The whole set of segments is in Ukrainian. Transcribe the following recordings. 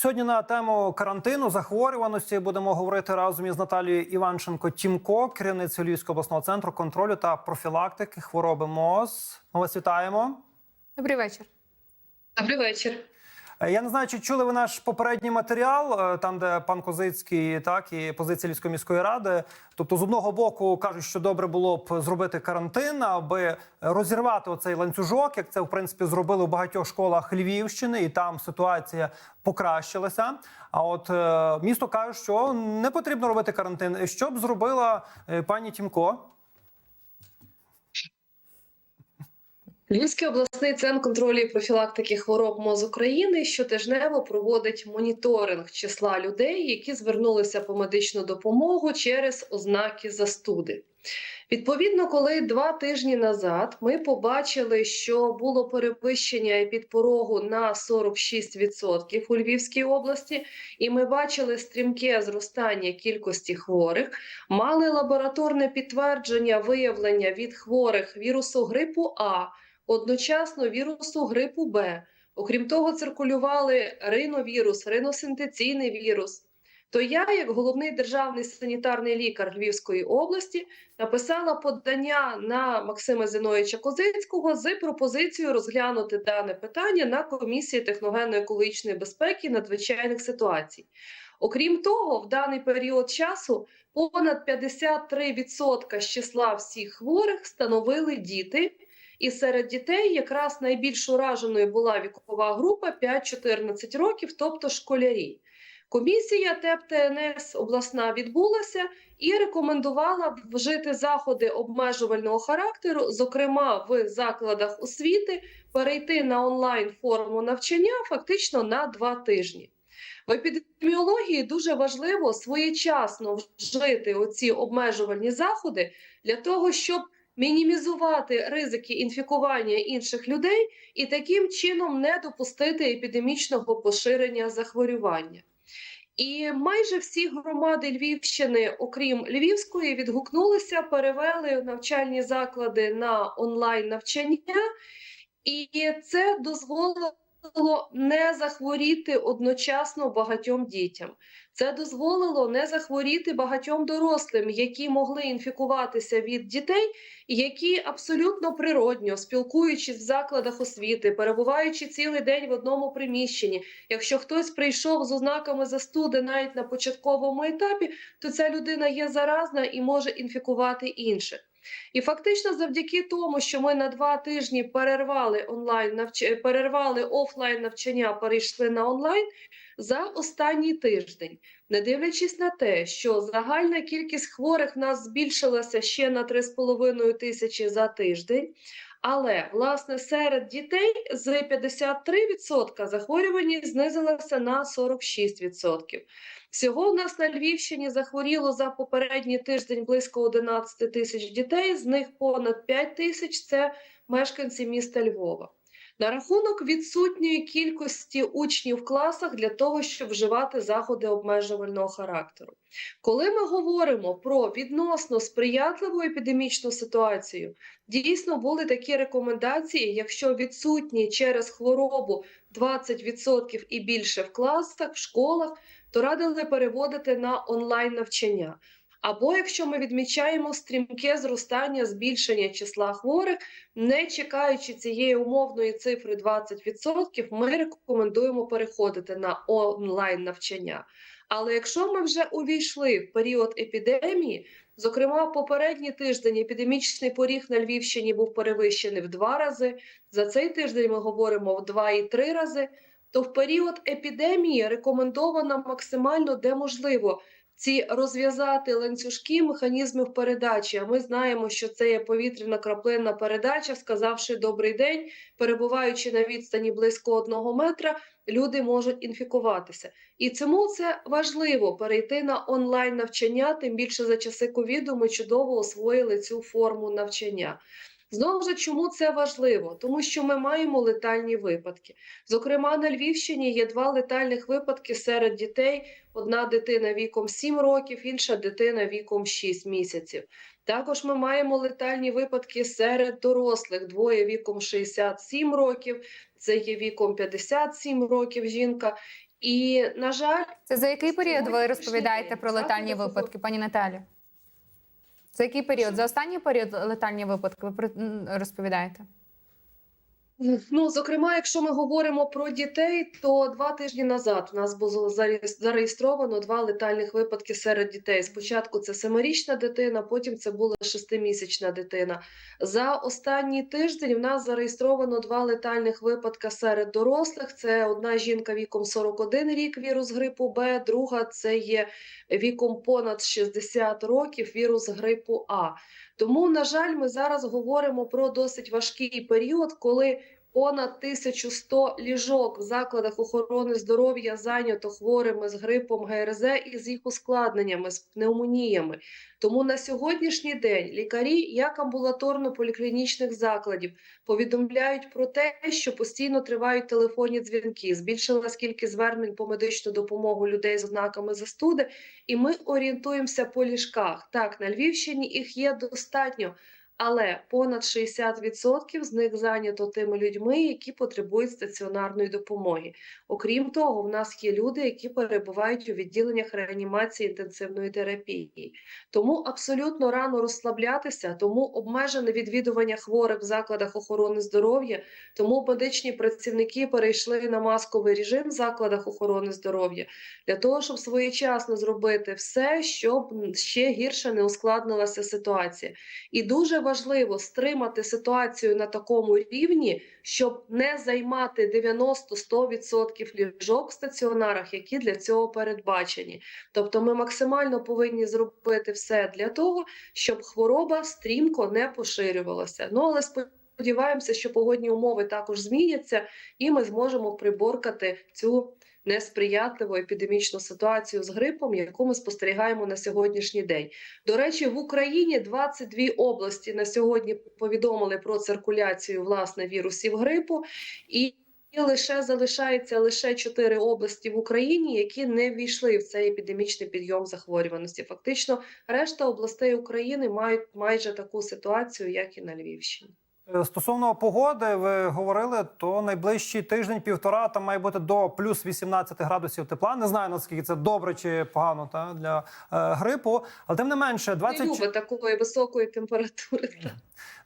Сьогодні на тему карантину захворюваності будемо говорити разом із Наталією Іванченко Тімко, керівницею Львівського обласного центру контролю та профілактики хвороби МОЗ. Ми вас вітаємо. Добрий вечір. Добрий вечір. Е, Я не знаю, чи чули ви наш попередній матеріал, е, там де пан Козицький, так і позиція Львівської міської ради. Тобто, з одного боку кажуть, що добре було б зробити карантин, аби розірвати оцей ланцюжок, як це в принципі зробили в багатьох школах Львівщини, і там ситуація покращилася. А от е, місто каже, що не потрібно робити карантин. Що б зробила пані Тімко? Львівський обласний центр контролю і профілактики хвороб МОЗ України щотижнево проводить моніторинг числа людей, які звернулися по медичну допомогу через ознаки застуди. Відповідно, коли два тижні назад ми побачили, що було перевищення епідпорогу на 46% у Львівській області, і ми бачили стрімке зростання кількості хворих, мали лабораторне підтвердження виявлення від хворих вірусу грипу А, одночасно вірусу грипу Б. Окрім того, циркулювали риновірус, риносинтеційний вірус. То я, як головний державний санітарний лікар Львівської області, написала подання на Максима Зіновича Козицького з пропозицією розглянути дане питання на комісії техногенно-екологічної безпеки надзвичайних ситуацій. Окрім того, в даний період часу понад 53% з числа всіх хворих становили діти. І серед дітей якраз найбільш ураженою була вікова група 5-14 років, тобто школярі. Комісія ТЕП ТНС обласна відбулася і рекомендувала вжити заходи обмежувального характеру, зокрема в закладах освіти, перейти на онлайн форму навчання фактично на два тижні. В епідеміології дуже важливо своєчасно вжити оці обмежувальні заходи для того, щоб мінімізувати ризики інфікування інших людей і таким чином не допустити епідемічного поширення захворювання. І майже всі громади Львівщини, окрім Львівської, відгукнулися, перевели навчальні заклади на онлайн навчання, і це дозволило не захворіти одночасно багатьом дітям. Це дозволило не захворіти багатьом дорослим, які могли інфікуватися від дітей, які абсолютно природньо, спілкуючись в закладах освіти, перебуваючи цілий день в одному приміщенні. Якщо хтось прийшов з ознаками застуди навіть на початковому етапі, то ця людина є заразна і може інфікувати інших. І фактично, завдяки тому, що ми на два тижні перервали онлайн навч... перервали офлайн навчання, перейшли на онлайн за останній тиждень, не дивлячись на те, що загальна кількість хворих в нас збільшилася ще на 3,5 тисячі за тиждень. Але власне серед дітей з 53% захворюваність знизилася на 46%. Всього в нас на Львівщині захворіло за попередній тиждень близько 11 тисяч дітей, з них понад 5 тисяч це мешканці міста Львова. На рахунок відсутньої кількості учнів в класах для того, щоб вживати заходи обмежувального характеру. Коли ми говоримо про відносно сприятливу епідемічну ситуацію, дійсно були такі рекомендації, якщо відсутні через хворобу 20% і більше в класах, в школах, то радили переводити на онлайн навчання. Або якщо ми відмічаємо стрімке зростання збільшення числа хворих, не чекаючи цієї умовної цифри 20%, ми рекомендуємо переходити на онлайн навчання. Але якщо ми вже увійшли в період епідемії, зокрема попередній тиждень епідемічний поріг на Львівщині був перевищений в два рази. За цей тиждень ми говоримо в два і три рази. То в період епідемії рекомендовано максимально де можливо ці розв'язати ланцюжки механізмів передачі. А ми знаємо, що це є повітряна краплинна передача, сказавши добрий день, перебуваючи на відстані близько одного метра, люди можуть інфікуватися. І цьому це важливо перейти на онлайн навчання. Тим більше за часи ковіду ми чудово освоїли цю форму навчання. Знову ж чому це важливо? Тому що ми маємо летальні випадки. Зокрема, на Львівщині є два летальних випадки серед дітей: одна дитина віком 7 років, інша дитина віком 6 місяців. Також ми маємо летальні випадки серед дорослих: двоє віком 67 років, це є віком 57 років жінка. І на жаль, Це за який період ви розповідаєте про летальні випадки, пані Наталі? За який період? За останній період летальні випадки ви розповідаєте? Ну, зокрема, якщо ми говоримо про дітей, то два тижні назад у нас було зареєстровано два летальних випадки серед дітей. Спочатку це семирічна дитина, потім це була шестимісячна дитина. За останній тиждень в нас зареєстровано два летальних випадки серед дорослих. Це одна жінка віком 41 рік, вірус грипу Б, друга це є віком понад 60 років, вірус грипу А. Тому, на жаль, ми зараз говоримо про досить важкий період, коли понад 1100 ліжок в закладах охорони здоров'я зайнято хворими з грипом ГРЗ і з їх ускладненнями, з пневмоніями. Тому на сьогоднішній день лікарі як амбулаторно-поліклінічних закладів повідомляють про те, що постійно тривають телефонні дзвінки. Збільшилась кількість звернень по медичну допомогу людей з ознаками застуди, і ми орієнтуємося по ліжках. Так, на Львівщині їх є достатньо, але понад 60% з них зайнято тими людьми, які потребують стаціонарної допомоги. Окрім того, в нас є люди, які перебувають у відділеннях реанімації інтенсивної терапії. Тому абсолютно рано розслаблятися, тому обмежене відвідування хворих в закладах охорони здоров'я, тому медичні працівники перейшли на масковий режим в закладах охорони здоров'я для того, щоб своєчасно зробити все, щоб ще гірше не ускладнилася ситуація. І дуже важливо стримати ситуацію на такому рівні, щоб не займати 90-100% ліжок в стаціонарах, які для цього передбачені. Тобто, ми максимально повинні зробити все для того, щоб хвороба стрімко не поширювалася. Ну але сподіваємося, що погодні умови також зміняться, і ми зможемо приборкати цю несприятливу епідемічну ситуацію з грипом, яку ми спостерігаємо на сьогоднішній день. До речі, в Україні 22 області на сьогодні повідомили про циркуляцію власне вірусів грипу, і і лише залишається лише 4 області в Україні, які не ввійшли в цей епідемічний підйом захворюваності. Фактично, решта областей України мають майже таку ситуацію, як і на Львівщині. Е, Стосовно погоди, ви говорили, то найближчий тиждень-півтора там має бути до плюс 18 градусів тепла. Не знаю наскільки це добре чи погано та для е, грипу, але тим не менше, 20... Не любить такої високої температури.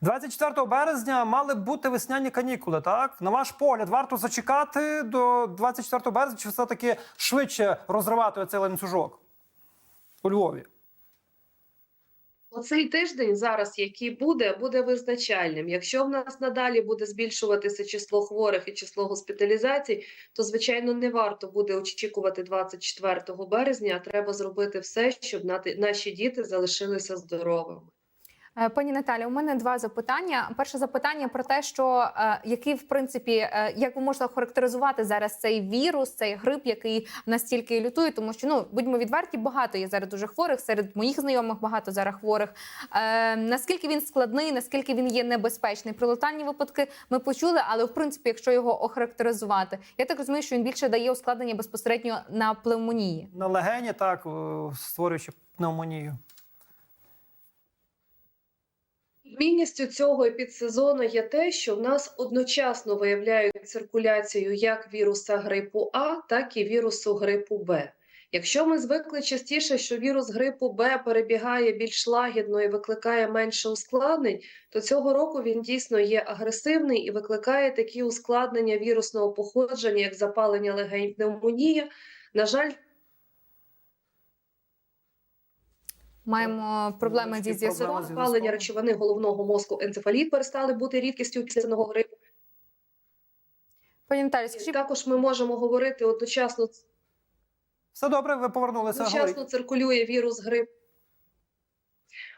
24 березня мали б бути весняні канікули. Так на ваш погляд, варто зачекати до 24 березня, чи все таки швидше розривати оцей ланцюжок у Львові? Оцей тиждень зараз, який буде, буде визначальним. Якщо в нас надалі буде збільшуватися число хворих і число госпіталізацій, то звичайно не варто буде очікувати 24 березня. а Треба зробити все, щоб наші діти залишилися здоровими. Е, Пані Наталі, у мене два запитання. Перше запитання про те, що е, який, в принципі, е, як ви можете охарактеризувати зараз цей вірус, цей грип, який настільки лютує, тому що ну будьмо відверті, багато є зараз дуже хворих. Серед моїх знайомих багато зараз хворих. Наскільки він складний, наскільки він є небезпечний? Про летальні випадки ми почули, але в принципі, якщо його охарактеризувати, я так розумію, що він більше дає ускладнення безпосередньо на плевмонії. На легені, так, створюючи пневмонію. Відмінністю цього епідсезону є те, що в нас одночасно виявляють циркуляцію як віруса грипу А, так і вірусу грипу Б. Якщо ми звикли частіше, що вірус грипу Б перебігає більш лагідно і викликає менше ускладнень, то цього року він дійсно є агресивний і викликає такі ускладнення вірусного походження, як запалення легень пневмонія. На жаль, Маємо проблеми зі Невеличкі проблеми зі запалення зв'язком. речовини головного мозку, енцефаліт перестали бути рідкістю післяного грипу. Пані Наталі, скажіть, Також ми можемо говорити одночасно Все добре, ви повернулися. Одночасно говорить. циркулює вірус грипу.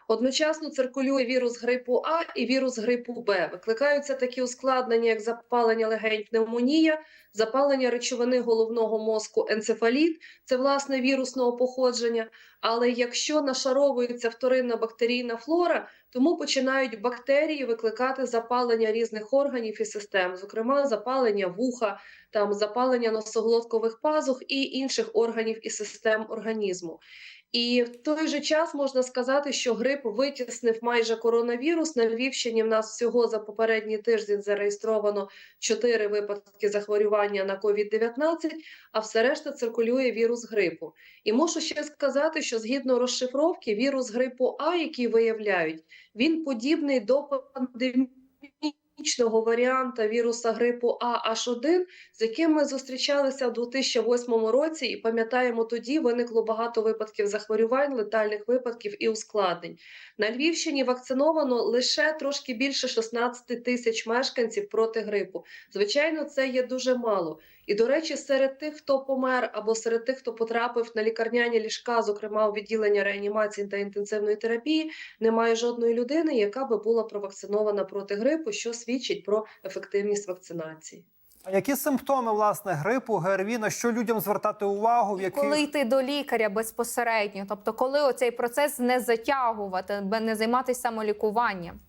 Одночасно циркулює вірус грипу А і вірус грипу Б. Викликаються такі ускладнення, як запалення легень, пневмонія, запалення речовини головного мозку, енцефаліт це власне вірусного походження. Але якщо нашаровується вторинна бактерійна флора, тому починають бактерії викликати запалення різних органів і систем, зокрема запалення вуха, там запалення носоглоткових пазух і інших органів і систем організму. І в той же час можна сказати, що грип витіснив майже коронавірус. На Львівщині в нас всього за попередній тиждень зареєстровано 4 випадки захворювання на COVID-19, а все решта циркулює вірус грипу. І мушу ще сказати, що згідно розшифровки, вірус грипу А, який виявляють, він подібний до пандемічного варіанта віруса грипу А H1, з яким ми зустрічалися в 2008 році, і пам'ятаємо, тоді виникло багато випадків захворювань, летальних випадків і ускладнень. На Львівщині вакциновано лише трошки більше 16 тисяч мешканців проти грипу. Звичайно, це є дуже мало. І, до речі, серед тих, хто помер, або серед тих, хто потрапив на лікарняні ліжка, зокрема у відділення реанімації та інтенсивної терапії, немає жодної людини, яка би була провакцинована проти грипу, що свідчить про ефективність вакцинації. А які симптоми власне грипу, ГРВІ, на що людям звертати увагу? В яких... Коли йти до лікаря безпосередньо, тобто коли оцей процес не затягувати, не займатися самолікуванням.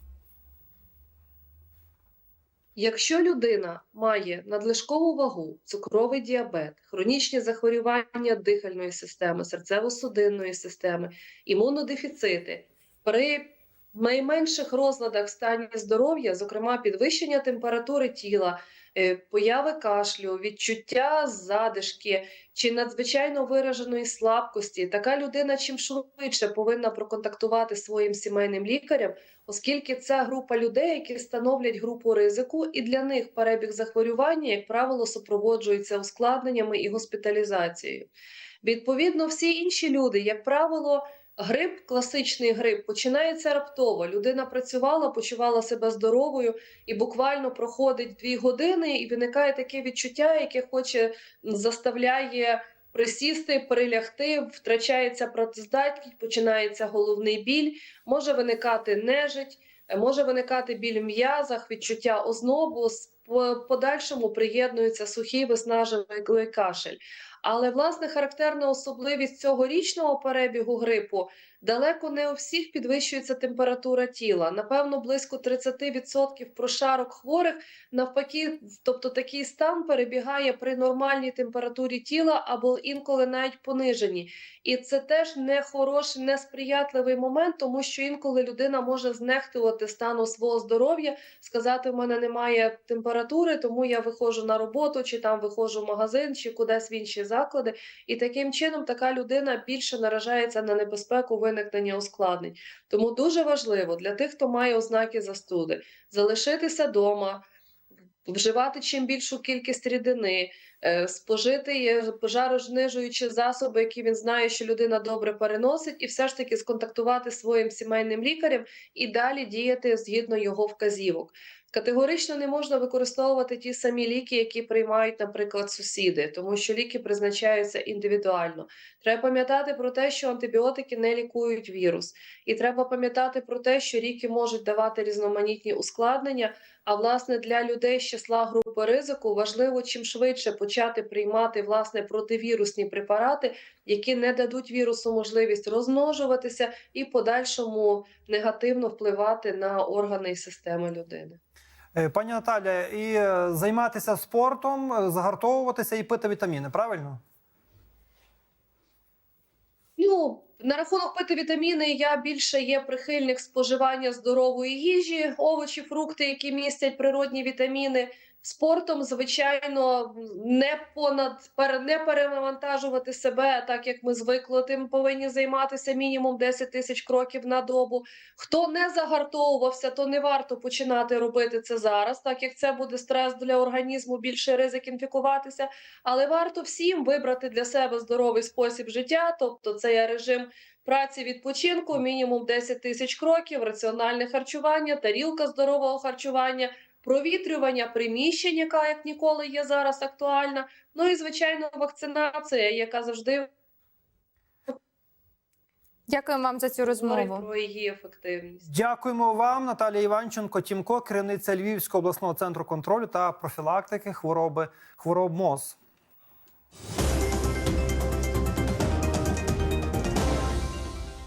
Якщо людина має надлишкову вагу, цукровий діабет, хронічні захворювання дихальної системи, серцево-судинної системи, імунодефіцити, при найменших розладах в стані здоров'я, зокрема підвищення температури тіла, е, появи кашлю, відчуття задишки чи надзвичайно вираженої слабкості, така людина чим швидше повинна проконтактувати своїм сімейним лікарем, оскільки це група людей, які становлять групу ризику, і для них перебіг захворювання, як правило, супроводжується ускладненнями і госпіталізацією. Відповідно, всі інші люди, як правило, грип, класичний грип, починається раптово. Людина працювала, почувала себе здоровою, і буквально проходить дві години, і виникає таке відчуття, яке хоче заставляє. Присісти, перелягти, втрачається працездатність, починається головний біль, може виникати нежить, е, може виникати біль в м'язах, відчуття ознобу. Подальшому приєднується сухий виснажливий кашель. Але власне характерна особливість цьогорічного перебігу грипу далеко не у всіх підвищується температура тіла. Напевно, близько 30% прошарок хворих навпаки, тобто такий стан перебігає при нормальній температурі тіла або інколи навіть пониженій. І це теж не хороший, несприятливий момент, тому що інколи людина може знехтувати стану свого здоров'я, сказати: в мене немає температури, тому я виходжу на роботу, чи там виходжу в магазин, чи кудись в інші заклади. І таким чином така людина більше наражається на небезпеку виникнення ускладнень. Тому дуже важливо для тих, хто має ознаки застуди, залишитися вдома, вживати чим більшу кількість рідини, спожити є пожарожнижуючі засоби, які він знає, що людина добре переносить, і все ж таки сконтактувати своїм сімейним лікарем і далі діяти згідно його вказівок. Категорично не можна використовувати ті самі ліки, які приймають, наприклад, сусіди, тому що ліки призначаються індивідуально. Треба пам'ятати про те, що антибіотики не лікують вірус, і треба пам'ятати про те, що ліки можуть давати різноманітні ускладнення. А власне для людей з числа групи ризику важливо чим швидше приймати власне противірусні препарати, які не дадуть вірусу можливість розмножуватися і подальшому негативно впливати на органи і системи людини. Е, Пані Наталя, і е, займатися спортом, е, загартовуватися і пити вітаміни, правильно? Ну, на рахунок пити вітаміни, я більше є прихильник споживання здорової їжі, овочі, фрукти, які містять природні вітаміни. Спортом, звичайно, не понад не перевантажувати себе, так як ми звикли, тим повинні займатися мінімум 10 тисяч кроків на добу. Хто не загартовувався, то не варто починати робити це зараз, так як це буде стрес для організму, більший ризик інфікуватися. Але варто всім вибрати для себе здоровий спосіб життя, тобто це є режим праці відпочинку, мінімум 10 тисяч кроків, раціональне харчування, тарілка здорового харчування. Провітрювання приміщень, яка як ніколи є зараз актуальна. Ну і звичайно, вакцинація, яка завжди Дякую вам за цю розмову. про її ефективність. Дякуємо вам, Наталія Іванченко, Тімко, керівниця Львівського обласного центру контролю та профілактики хвороби хвороб МОЗ.